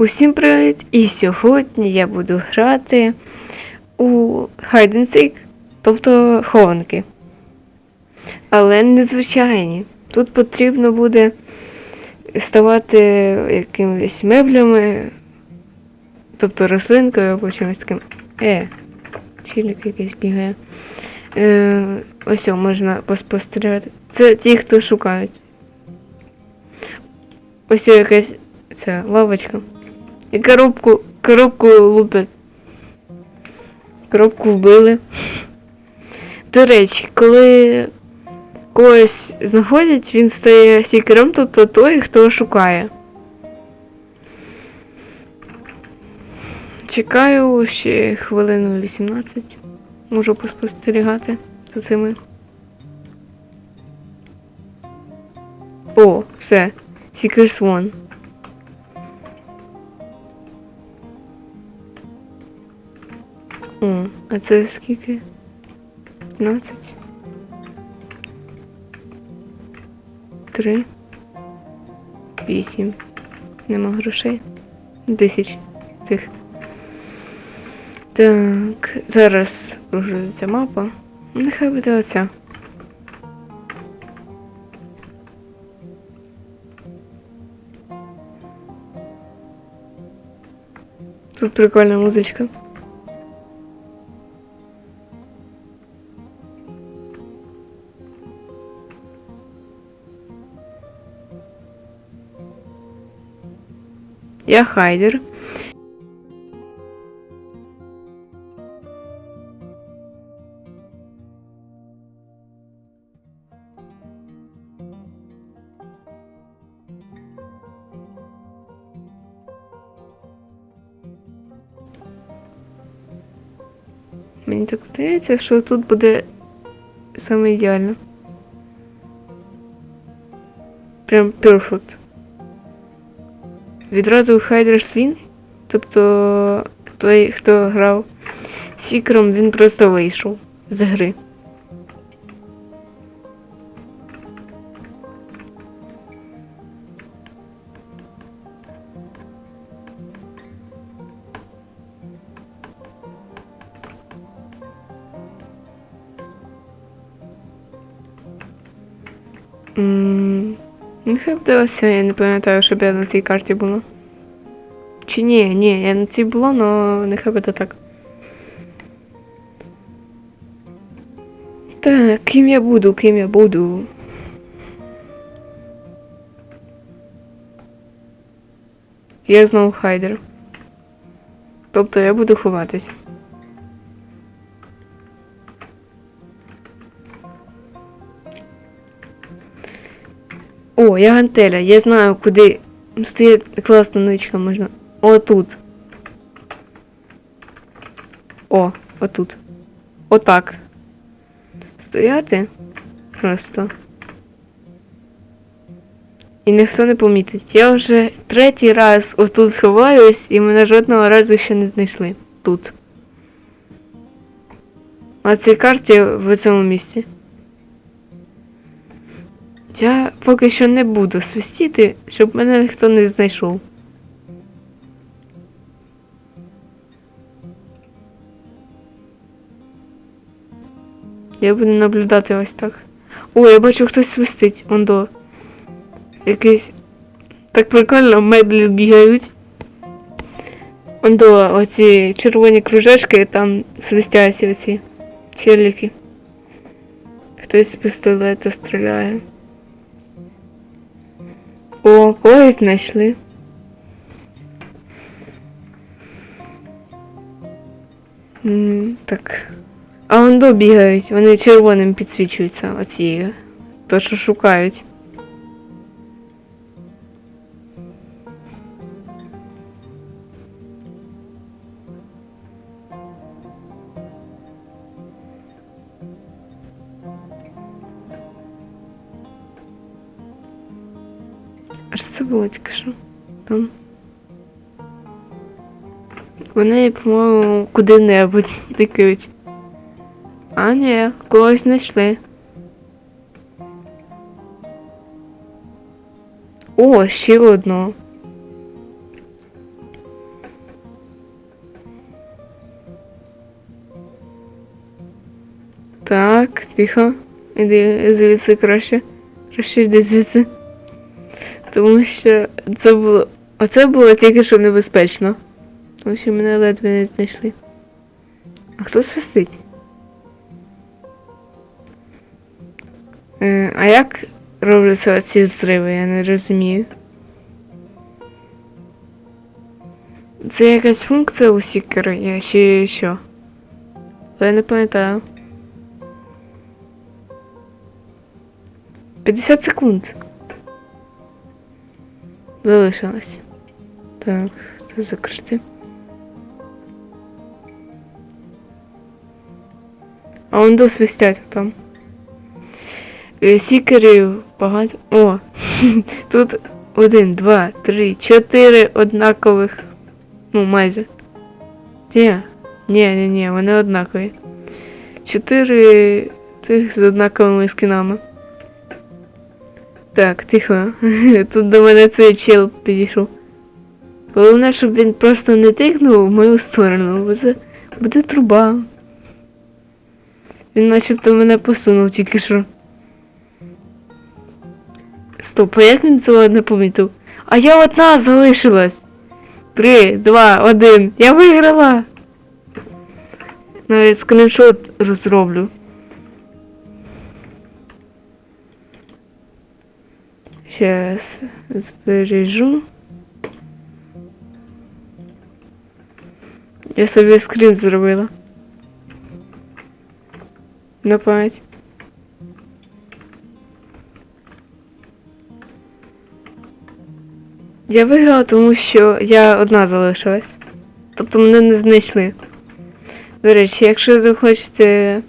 Усім привіт! І сьогодні я буду грати у Hide тобто хованки. Але не звичайні. Тут потрібно буде ставати якимись меблями, тобто рослинкою або чимось таким. Е, чилік якийсь бігає. Е, ось можна поспостерігати. Це ті, хто шукають. Ось якась ця лавочка. І коробку, коробку лупять. Коробку вбили. До речі, коли когось знаходять, він стає сікером, тобто той, хто шукає. Чекаю ще хвилину 18. Можу поспостерігати за цими. О, все. Seekers One. А це скільки? 15? 3. 8. Нема грошей. 10 тих. Так, зараз прогрузиться мапа. Нехай буде оця. Тут прикольна музичка. Я Хайдер. Мені так здається, що тут буде саме ідеально. Прям перфект. Відразу Хайдер Свін, тобто той, хто грав Сікером, він просто вийшов з гри. М, Нехай вдалося, я не пам'ятаю, щоб я на цій карті була. Чи ні, ні, я на цій була, але нехай буде так. Так, ким я буду, ким я буду. Я знову хайдер. Тобто я буду ховатись. Я гантеля, я знаю, куди стоїть класна ничка можна. О, тут. О, отут. Отак. Стояти. Просто. І ніхто не помітить. Я вже третій раз отут ховаюсь і мене жодного разу ще не знайшли. Тут. На цій карті в цьому місці. Я поки що не буду свистіти, щоб мене ніхто не знайшов. Я буду наблюдати ось так. О, я бачу, хтось свистить. Ондо. Якийсь. Так прикольно, меблі бігають. Ондо, оці червоні кружечки, там свистять оці челіки. Хтось з пістолета стріляє. О, когось знайшли. М, Так. А он добігають, вони червоним підсвічуються, оці, то що шукають. тільки що. Там. Вони, по-моєму, куди-небудь тикають. А ні, когось знайшли. О, ще одно. Так, тихо. Іди звідси краще. Краще йди звідси. Тому що це було. Оце було тільки що небезпечно. Тому що мене ледве не знайшли. А хто свистить? Е, а як робляться ці взриви, я не розумію. Це якась функція у сікера чи що? Я не пам'ятаю. 50 секунд. Залишилось. Так, це закрити. А он досвистять там. Е, Сікерів багато. О! Тут один, два, три, чотири однакових. Ну, майже. Ні, ні, ні, ні, вони однакові. Чотири тих з однаковими скінами. Так, тихо. Тут до мене цей чел підійшов. Головне, щоб він просто не тикнув в мою сторону, бо це буде труба. Він начебто мене посунув тільки що. Стоп, а як він цього не помітив? А я одна залишилась. Три, два, один. Я виграла. Навіть скріншот розроблю. Сейчас збережу. Я собі скрін зробила. На пам'ять. Я виграла, тому що я одна залишилась. Тобто мене не знайшли. До речі, якщо захочете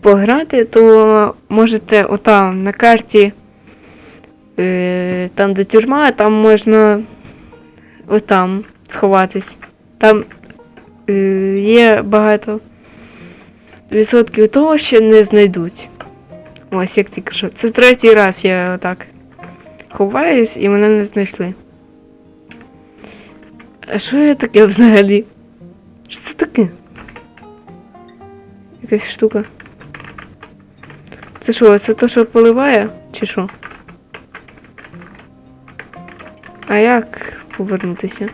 пограти, то можете отам на карті, там де тюрма, там можна отам сховатись. Там е, є багато відсотків того, що не знайдуть. Ось як тільки що. Це третій раз я отак ховаюсь і мене не знайшли. А що я таке взагалі? Що це таке? Якась штука. Це що, це то, що поливає? Чи що? А як повернутися?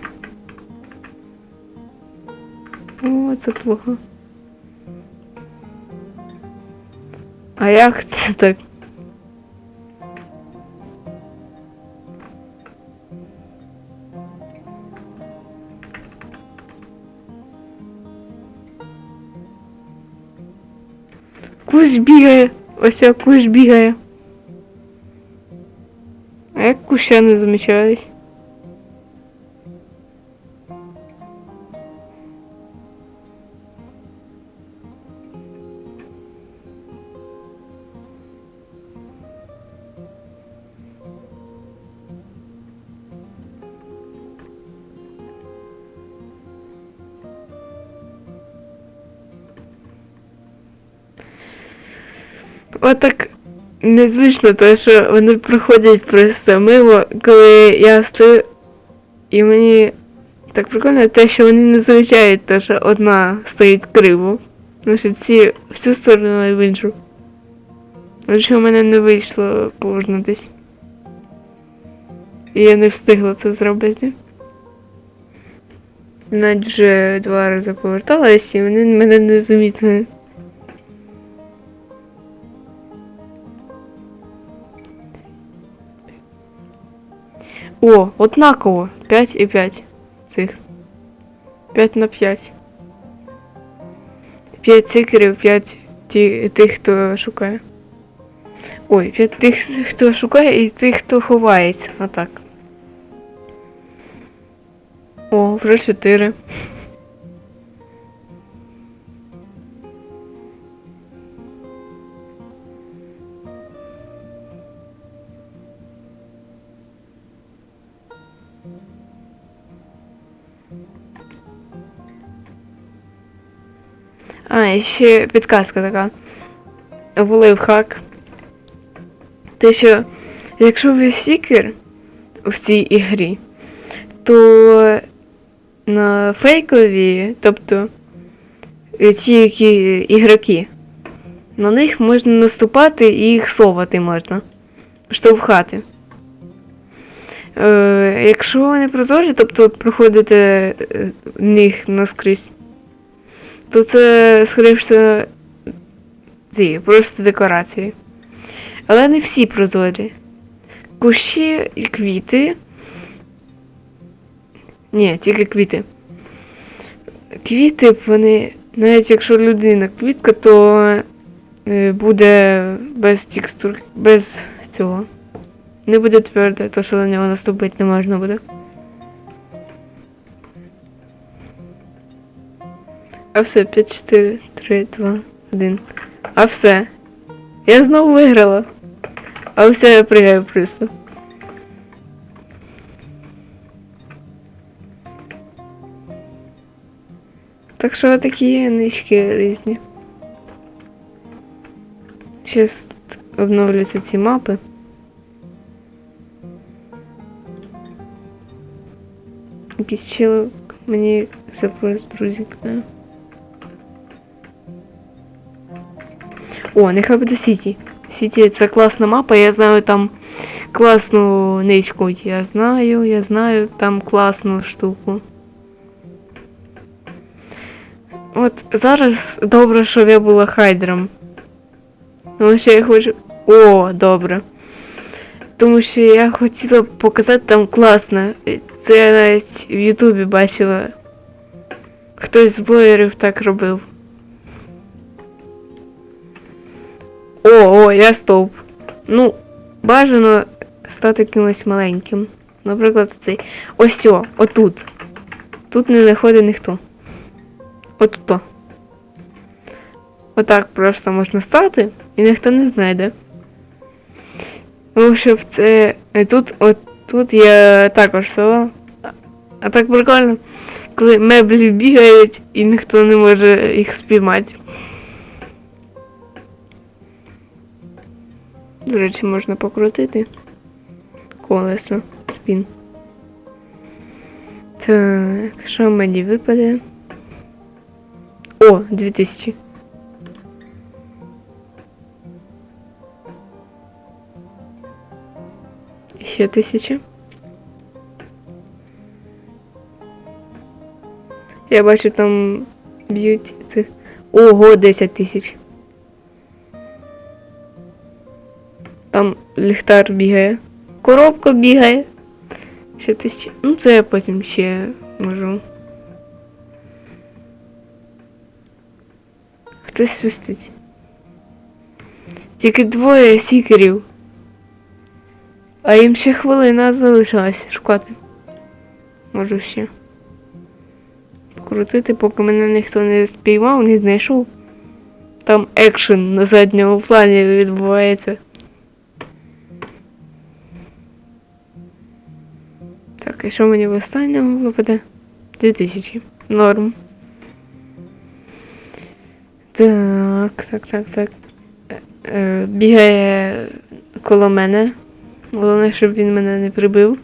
О, це плохо. А як це так? Куш бігає. Ось куш бігає. А як куща не замічались? Отак незвично, то що вони проходять просто мимо, коли я стою, і мені так прикольно те, що вони не замічають те, що одна стоїть криво. Тому що ці в цю сторону й в іншу. Отже, у мене не вийшло повернутись. І я не встигла це зробити. Навіть вже два рази поверталась, і вони мене не замітили. О, однаково. 5 і 5 цих. 5 на 5. 5 цикерів, 5 ті, тих, хто шукає. Ой, 5 тих, хто шукає і тих, хто ховається. А так. О, вже 4. А, і ще підказка така. Лайфхак. Те, що якщо ви сікер в цій ігрі, то на фейкові, тобто ті, які ігроки, На них можна наступати і їх совати можна. Штовхати. Е, якщо вони прозорі, тобто проходите е, них наскрізь, то це, скоріше ці, просто декорації. Але не всі прозорі. Кущі і квіти. Ні, тільки квіти. Квіти, вони, навіть якщо людина квітка, то е, буде без текстур, без цього. Не буде тверде, то що на нього наступити не можна буде. А все, 5, 4, 3, 2, 1. А все. Я знову виграла. А все, я пригаю просто. Так що такі нички різні. Зараз обновляться ці мапи. Якийсь мені запрос друзі кидає. О, нехай буде Сіті. Сіті це класна мапа, я знаю там класну ничку. Я знаю, я знаю там класну штуку. От зараз добре, що я була хайдером. Тому що я хочу. О, добре. Тому що я хотіла показати там класно. Це я навіть в Ютубі бачила. Хтось з блогерів так робив. О, о, я стовп. Ну, бажано стати кимось маленьким. Наприклад, цей. Ось о, отут. Тут не заходить ніхто. От то. Отак просто можна стати і ніхто не знайде. Ну, щоб це. і Тут, от тут я також сова. А- А так прикольно, коли меблі бігають і ніхто не може їх спіймати. До речі, можна покрутити колесо, спін. Так, що мені випаде? О, 2000. Ще тисяча. Я бачу там б'ють цих. Ого, 10 тисяч. Там ліхтар бігає. Коробка бігає. Ще тисячі. Ну це я потім ще можу. Хтось свистить. Тільки двоє сікерів. А їм ще хвилина залишилась шукати. Можу ще. Крутити, поки мене ніхто не спіймав, не знайшов. Там екшен на задньому плані відбувається. Так, і що мені в останньому випаде? 2000. Норм. Так, так, так, так. Е, е, бігає коло мене. Головне, щоб він мене не прибив.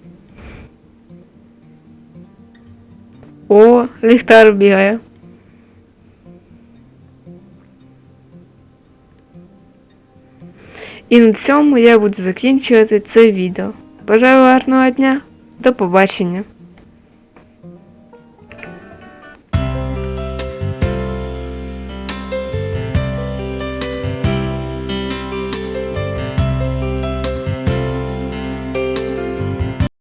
О, ліхтар бігає. І на цьому я буду закінчувати це відео. Бажаю гарного дня. До побачення.